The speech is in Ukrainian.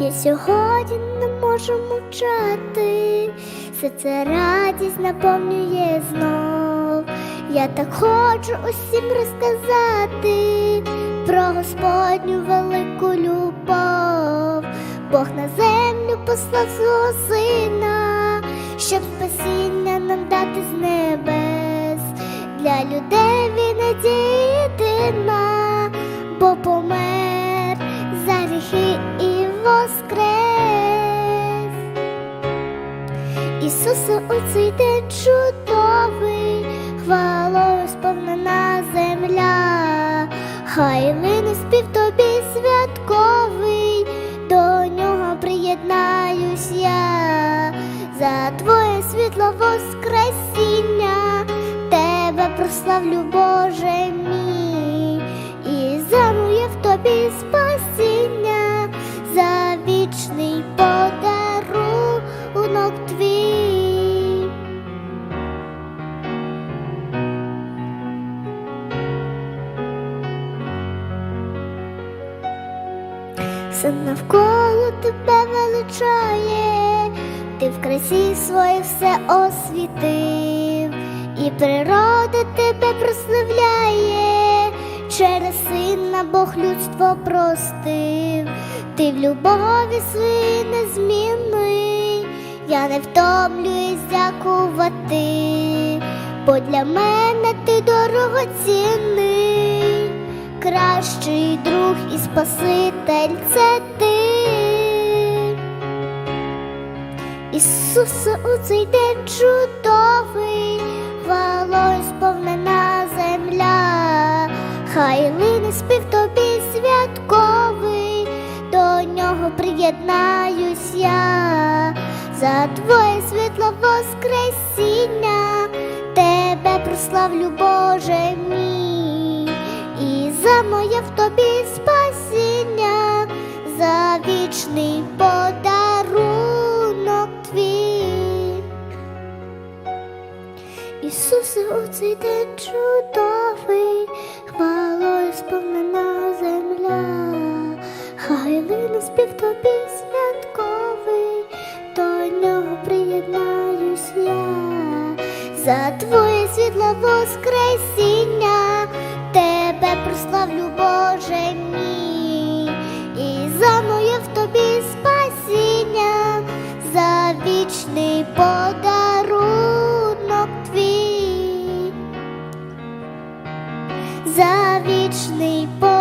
Я сьогодні не можу мовчати, все це радість наповнює знов. Я так хочу усім розказати про Господню велику любов. Бог на землю послав свого сина, щоб спасіння нам дати з небес. Для людей він надія Ісусе, у цей день чудовий, хвалою сповнена земля, хай лине спів тобі святковий, до нього приєднаюсь я, за твоє світло воскресіння, тебе прославлю, Боже мій, і за моє в тобі спасіння, Все навколо тебе величає, ти в красі своїй все освітив, і природа тебе прославляє, через сина Бог людство простив, ти в любові своїй незмінний, я не втомлююсь дякувати, бо для мене ти дорогоцінний кращий спаситель це ти. Ісусе, у цей день чудовий, хвалою сповнена земля, хай лине спів тобі святковий, до нього приєднаюсь я, за твоє світло воскресіння, тебе прославлю, Боже мій подарунок твій. Ісусе, у цей день чудовий, хвалою сповнена земля, хай лине спів тобі святковий, до нього приєднаюсь я, за твоє світло воскресіння, тебе прославлю, Боже за вічний подарунок